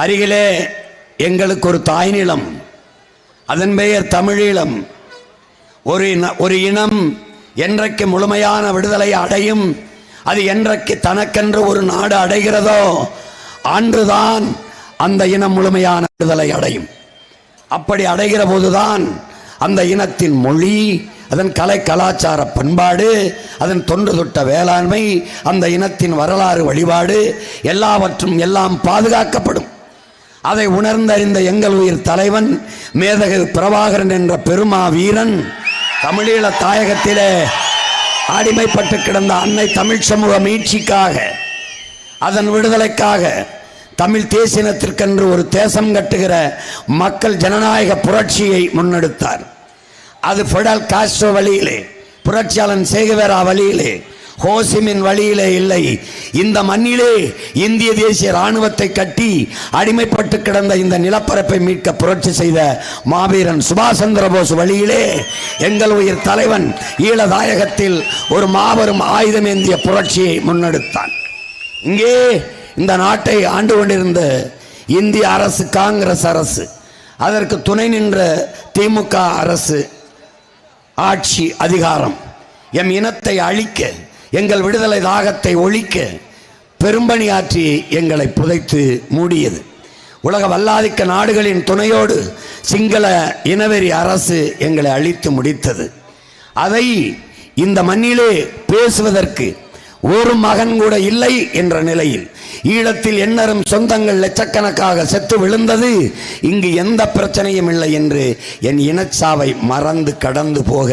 அருகிலே எங்களுக்கு ஒரு தாய் நிலம் அதன் பெயர் தமிழீழம். ஒரு ஒரு இனம் என்றைக்கு முழுமையான விடுதலை அடையும் அது என்றைக்கு தனக்கென்று ஒரு நாடு அடைகிறதோ அன்றுதான் அந்த இனம் முழுமையான விடுதலை அடையும். அப்படி அடைகிற போதுதான் அந்த இனத்தின் மொழி அதன் கலை கலாச்சார பண்பாடு அதன் தொன்று தொட்ட வேளாண்மை அந்த இனத்தின் வரலாறு வழிபாடு எல்லாவற்றும் எல்லாம் பாதுகாக்கப்படும். அதை உணர்ந்தறிந்த எங்கள் உயிர் தலைவன் மேதகு பிரபாகரன் என்ற பெருமா வீரன் தமிழீழ தாயகத்திலே அடிமைப்பட்டு கிடந்த அன்னை தமிழ் சமூக மீட்சிக்காக அதன் விடுதலைக்காக தமிழ் தேசினத்திற்கென்று ஒரு தேசம் கட்டுகிற மக்கள் ஜனநாயக புரட்சியை முன்னெடுத்தார். அது ஃபெடல் காஸ்ட்ரோ வழியிலே புரட்சியாளன் சேகுவேரா வழியிலே ஹோசிமின் வழியிலே இல்லை. இந்த மண்ணிலே இந்திய தேசிய ராணுவத்தை கட்டி அடிமைப்பட்டு கிடந்த இந்த நிலப்பரப்பை மீட்க புரட்சி செய்த மாவீரன் சுபாஷ் சந்திர போஸ் வழியிலே எங்கள் உயிர் தலைவன் ஈழதாயகத்தில் ஒரு மாபெரும் ஆயுதம் ஏந்திய புரட்சியை முன்னெடுத்தான். இங்கே இந்த நாட்டை ஆண்டு கொண்டிருந்த இந்திய அரசு காங்கிரஸ் அரசு அதற்கு துணை நின்ற திமுக அரசு ஆட்சி அதிகாரம் எம் இனத்தை அழிக்க எங்கள் விடுதலை தாகத்தை ஒழிக்க பெரும்பணியாற்றி எங்களை புதைத்து மூடியது. உலக வல்லாதிக்க நாடுகளின் துணையோடு சிங்கள இனவெறி அரசு எங்களை அழித்து முடித்தது. அதை இந்த மண்ணிலே பேசுவதற்கு ஒரு மகன் கூட இல்லை என்ற நிலையில் ஈழத்தில் எண்ணரும் சொந்தங்கள் லட்சக்கணக்காக செத்து விழுந்தது. இங்கு எந்த பிரச்சனையும் இல்லை என்று என் இனச்சாவை மறந்து கடந்து போக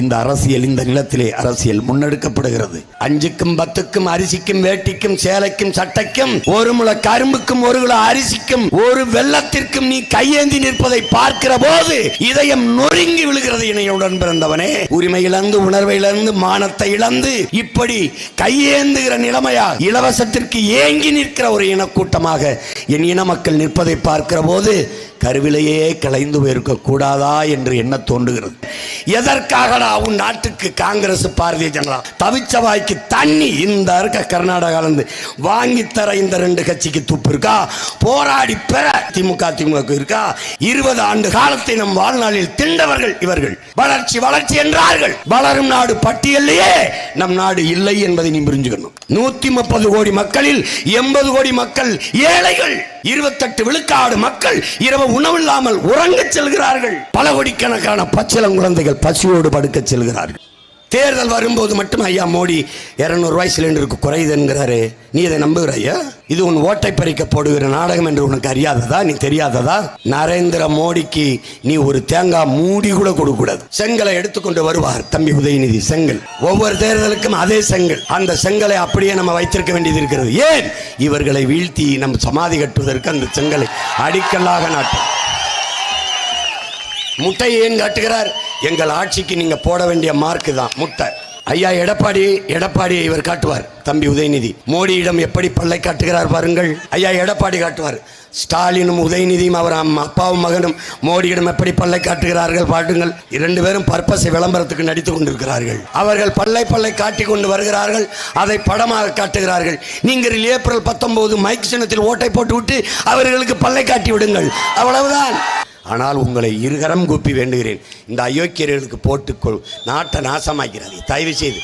இந்த அரசியல் இந்த நிலத்திலே அரசியல் முன்னெடுக்கப்படுகிறது. அஞ்சுக்கும் பத்துக்கும் அரிசிக்கும் வேட்டிக்கும் சேலைக்கும் சட்டைக்கும் ஒரு முள கரும்புக்கும் ஒரு கிலோ அரிசிக்கும் ஒரு வெள்ளத்திற்கும் நீ கையேந்தி நிற்பதை பார்க்கிற போது இதயம் நொறுங்கி விழுகிறது இணையுடன் பிறந்தவனே. உரிமை இழந்து உணர்வை இழந்து மானத்தை இழந்து இப்படி கையேந்துகிற நிலைமையா இலவசத்திற்கு ஏங்கி நிற்கிற ஒரு இனக்கூட்டமாக என் இன மக்கள் நிற்பதை பார்க்கிற போது கருவிலேயே கலைந்து போயிருக்க கூடாதா என்று என்ன தோன்றுகிறது? எதற்காகடா உன் நாட்டுக்கு காங்கிரஸ் பாரதிய ஜனதா தவிச்ச வாய்க்கு தண்ணி? இந்த இருக்க கர்நாடகால இருந்து வாங்கி தர இந்த ரெண்டு கட்சிக்கு துப்பு இருக்கா? போராடி பெற திமுக திமுக இருக்கா? இருபது ஆண்டு காலத்தை நம் வாழ்நாளில் திண்டவர்கள் இவர்கள். வளர்ச்சி வளர்ச்சி என்றார்கள். வளரும் நாடு பட்டியலையே நம் நாடு இல்லை என்பதை நீ புரிஞ்சுக்கணும். நூத்தி முப்பது கோடி மக்களில் எண்பது கோடி மக்கள் ஏழைகள். இருபத்தெட்டு விழுக்காடு மக்கள் இரவு உணவில்லாமல் உறங்கச் செல்கிறார்கள். பல கோடிக்கணக்கான பச்சிளம் குழந்தைகள் பசியோடு படுக்கச் செல்கிறார்கள். தேர்தல் வரும்போது மட்டும் ஐயா மோடி 200 ரூபாய் சிலிண்டருக்கு குறையுதுங்கிறாரு. நீ இதை நம்புகிறாயா? இது உன் ஓட்டை பறிக்க போடுகிற நாடகம் என்று உனக்கு அறியாததா? நீ தெரியாததா? நரேந்திர மோடிக்கு நீ ஒரு தேங்காய் மூடி கூட கொடுக்க கூடாது செங்கலை எடுத்துக்கொண்டு வருவார் தம்பி உதயநிதி செங்கல். ஒவ்வொரு தேர்தலுக்கும் அதே செங்கல். அந்த செங்கலை அப்படியே நம்ம வைத்திருக்க வேண்டியது இருக்கிறது. ஏன்? இவர்களை வீழ்த்தி நம் சமாதி கட்டுவதற்கு அந்த செங்கலை அடிக்கல்லாக நாட்டும். முட்டை ஏன் காட்டுகிறார். எங்கள் ஆட்சிக்கு நீங்க போட வேண்டிய மார்க் தான் முட்டை. ஐயா எடப்பாடி எடப்பாடி இவர் காட்டுவார் தம்பி உதயநிதி. மோடியிடம் எப்படி பல்லை காட்டுகிறார் பாருங்கள். ஐயா எடப்பாடி காட்டுவார். ஸ்டாலினும் உதயநிதியும் அவர் அம்மா அப்பாவும் மகனும் மோடியிடம் எப்படி பல்லை காட்டுகிறார்கள் பாட்டுங்கள் இரண்டு பேரும் பர்பஸை விளம்பரத்துக்கு நடித்துக் கொண்டிருக்கிறார்கள். அவர்கள் பல்லை பல்லை காட்டிக் கொண்டு வருகிறார்கள். அதை படமாக காட்டுகிறார்கள். நீங்கள் ஏப்ரல் பத்தொன்பது மைக் சின்னத்தில் ஓட்டை போட்டு விட்டு அவர்களுக்கு பல்லை காட்டி விடுங்கள் அவ்வளவுதான். ஆனால் உங்களை இருகரம் கூப்பி வேண்டுகிறேன். இந்த அயோக்கியர்களுக்கு போட்டுக்கொள். நாட்டை நாசமாக்கிறாது. தயவு செய்து.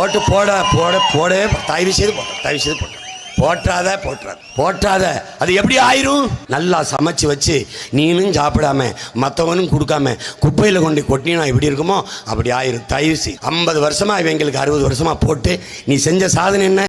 ஓட்டு போட போட போட தயவு செய்து போட்ட தயவு செய்து போட்ட போற்றாத போற்றாத. போற்றாத. அது எப்படி ஆயிரும்? நல்லா சமைச்சு வச்சு நீனும் சாப்பிடாம மற்றவனும் கொடுக்காம குப்பையில் கொண்டு கொட்டினா எப்படி இருக்குமோ அப்படி ஆயிரும். தயவு செய்து. ஐம்பது வருஷமா இவங்களுக்கு அறுபது வருஷமா போட்டு நீ செஞ்ச சாதனை என்ன?